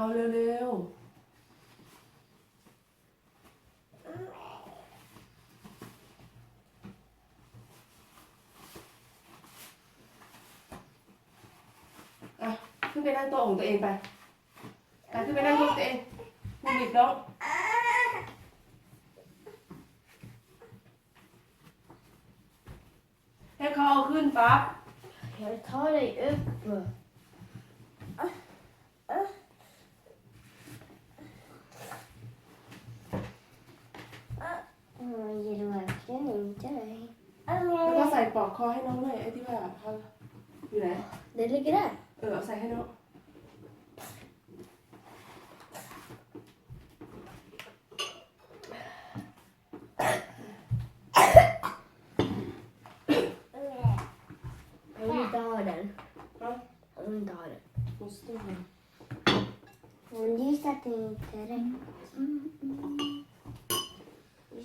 เอาเร็วๆอะขึ้นไปนั่งโต๊ะของตัวเองไปอะขึ้นไปนั่งโต๊ะตัวเองคุณบิดน้องให้เขาเอาขึ้นปั๊บ Jag tar dig upp. Jag ger verkligen inte dig. แล้วก็ใส่ปลอกคอให้น้องหน่อยไอ้ที่ว่าเขาอยู่ไหน Det ligger där. เออเอาใส่ให้น้อง Jag vill inte ha den. Ja. Jag vill inte ha den. Måste ha. Hon gissar att det inte är เ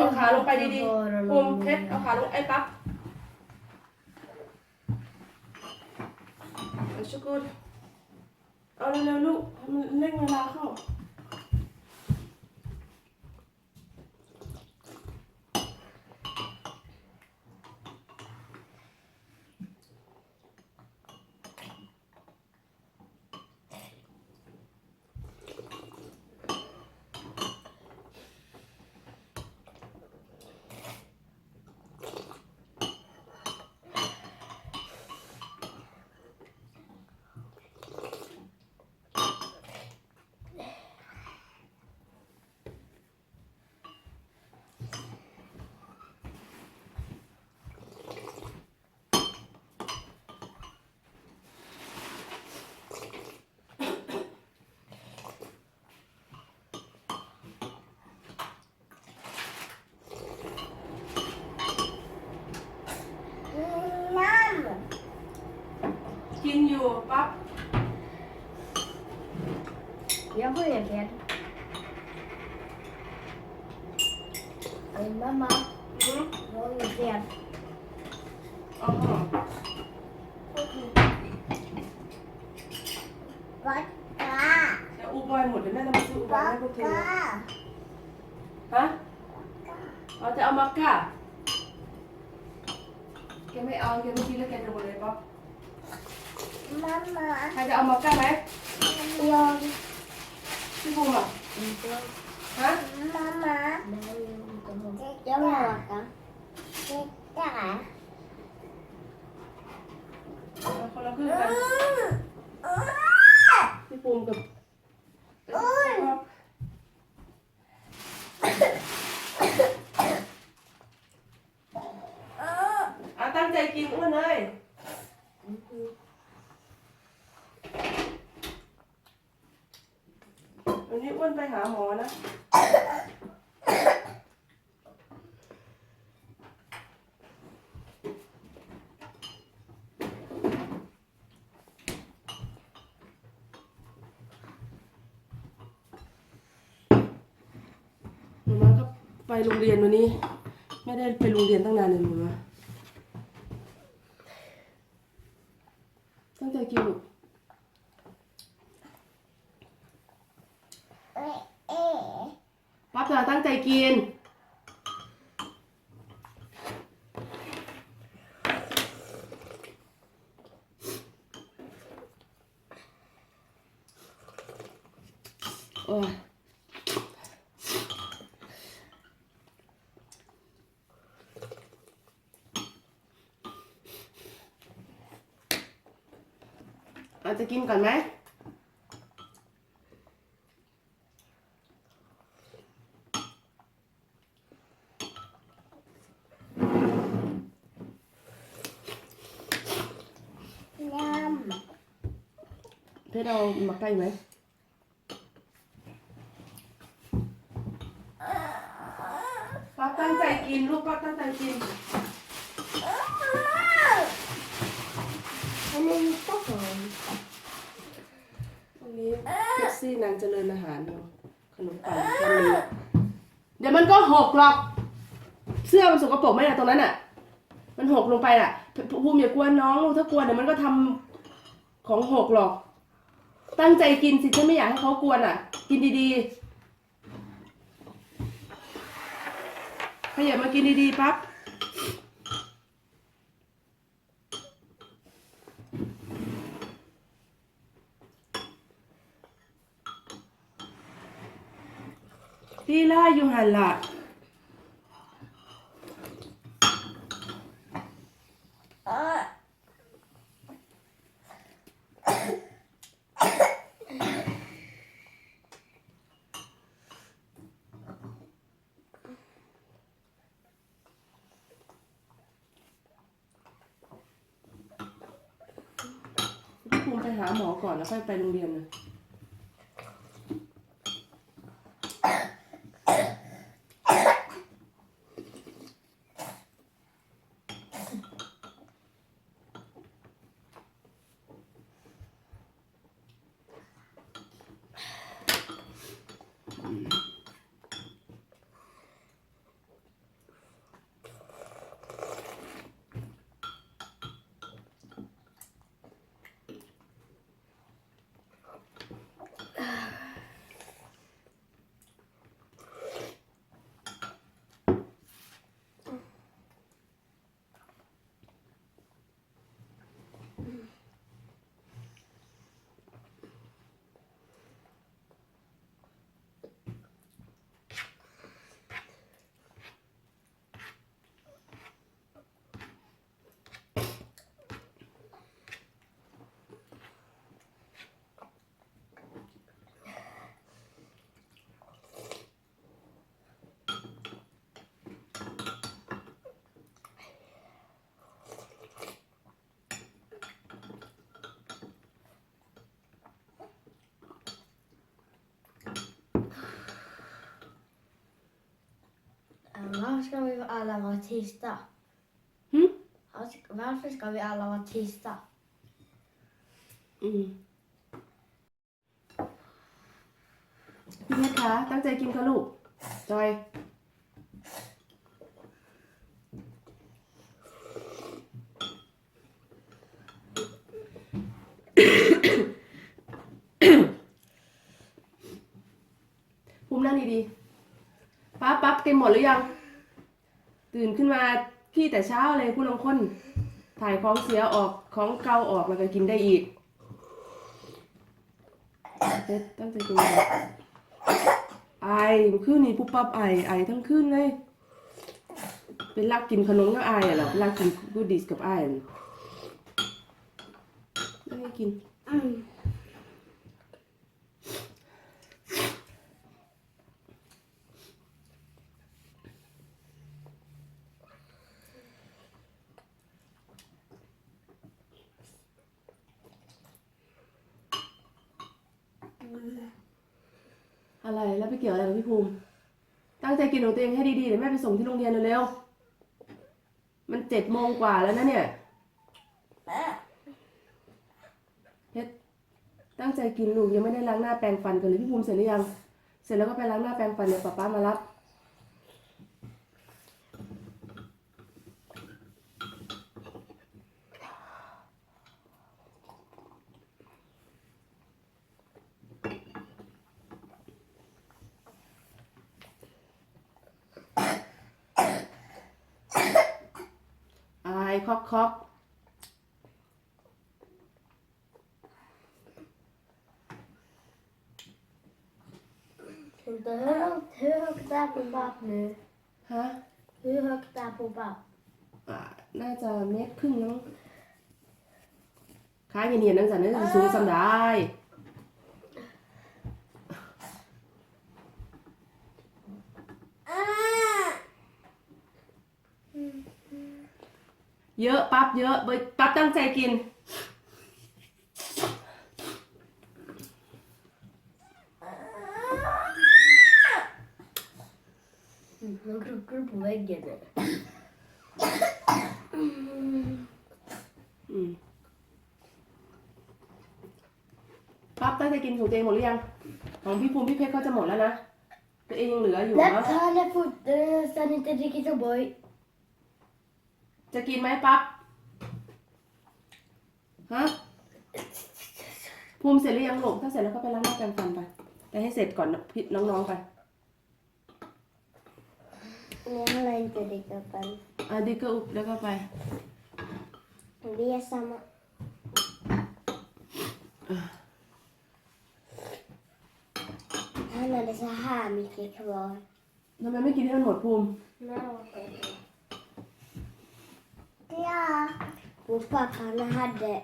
อาขาลงไปดีๆภูมิเพชรเอาขาลงไอ้ปั๊บเอาชุกุลเอาเร็วๆลูกให้มันเร่งเวลาเข้า Namn! กินอยู่ปั๊บ Jag får ingen fel. Oj, mamma. อืม Jag har ingen fel. อ๋อ โอเค Vodka! เดี๋ยวอูบอยหมดเดี๋ยวแม่จะมาซื้ออูบอยให้พวกเธอฮะเราจะเอามาก้าแกไม่เอาแกไม่กินแล้วแกจะหมดเลยปั๊บ Mamma. ใครจะเอามาก้าไหม Jag. พี่ภูมิอะ Inte jag. ฮะ Mamma. Nej, inte jag. Jag vill ha vodka. Titta här. เอา คนละครึ่งกันพี่ภูมิกับปั๊บเอาตั้งใจกินอ้วนเลยวันนี้อ้วนไปหาหมอนะ หนูมาก็ไป โรงเรียนวันนี้ ไม่ได้ไปโรงเรียนตั้งนานเลยหนูมาตั้งใจกินลูก ป๊าจ๋าตั้งใจกิน โอ้ย อาจจะกินก่อนไหม Nam. เพชรเอามาใกล้ไหมป๊าตั้งใจกินลูกป๊าตั้งใจกิน Han är inte sån. ตรงนี้แท็ก ซี่นางเจริญอาหารอาขนมปังแค่นี้เดี๋ยวมันก็หกหรอก เสื้อมันสกปรกไหมอะตรงนั้นอะมันหกลงไปอะภูมิอย่ากลัวน้องลูกถ้ากลัวเดี๋ยวมันก็ทำของหกหรอก ตั้งใจกินสิฉันไม่อยากให้เขากวนอะกินดีๆขยับมากินดีๆปั๊บ ลีลาอยู่หันละพี่ภูมิไปหาหมอก่อนแล้วค่อยไปโรงเรียนนะ嗯 Varför ska vi alla vara tysta? หึ Varför ska vi alla vara tysta? อืมพี่เพชรคะตั้งใจกินค่ะลูก จอย ภูมินั่งดีๆ ปั๊บปั๊บเต็มหมดหรือยัง ตื่นขึ้นมาพี่แต่เช้าเลยคุณลงคนถ่ายของเสียออกของเกาออกแล้วก็กินได้อีกตั้งใจกินไอเมื่อคืนนี้ปุ๊บปั๊บไอไอทั้งคืนเลยเป็นรักกินขนมก็ไออะเหรอเป็นรักกินกูดิสกับไออะไม่ให้กิน Mm. อะไรแล้วไปเกี่ยวอะไรกับพี่ภูมิ ตั้งใจกินของตัวเองให้ดีๆเดี๋ยวแม่ไปส่งที่โรงเรียนเร็วๆมันเจ็ดโมงกว่าแล้วนะเนี่ยเฮ็ดตั้งใจกินลูกยังไม่ได้ล้างหน้าแปรงฟันกันเลยพี่ภูมิเสร็จหรือยัง เสร็จแล้วก็ไปล้างหน้าแปรงฟันเดี๋ยวป๊าป้ามารับ อายคอกคอก Vänta, hur högt, hur högt är på papp nu? ฮะ Hur högt är på papp? อ่าน่าจะเมตรครึ่งแล้วมั้งค้ายเนียนๆนั่งสันน่าจะสูงสำได้ เยอะปั๊บเยอะเบยปั๊บตั้งใจกิน Mm, De krokar på väggen nu. อืมปั๊บตั้งใจกินของตัวเองหมดหรือยัง ของพี่ภูมิพี่เพชรเขาจะหมดแล้วนะ ตัวเองยังเหลืออยู่ Lätt เนาะ tala fort, det är nästan inte riktigt O'boy. จะกินไหมปั๊บฮะภูมิเสร็จหรือยังลูกถ้าเสร็จแล้วก็ไปล้างหน้าแปรงฟันไปไปให้เสร็จก่อนนะพี่น้องๆไป Yang lain tadi kapan? อะดิกก็อุบแล้วก็ไป Dia sama. Han hade så här mycket kvar. ทำไมไม่กินให้มันหมดภูมิ Ja. Och pappa han hade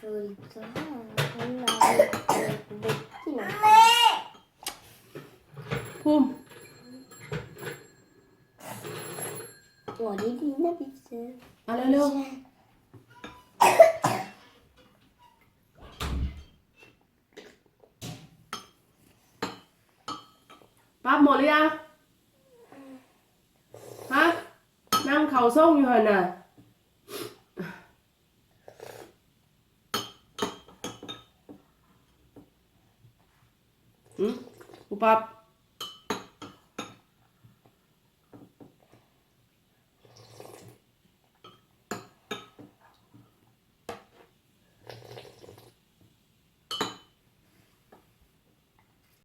fullt så här. Han hade böckerna. ภูมิ Åh, det är dina byxor. เอาเร็วๆปั๊บหมดหรือยังฮะนั่งเข่า ส่งอยู่หันน่ะอือปุ๊บปั๊บ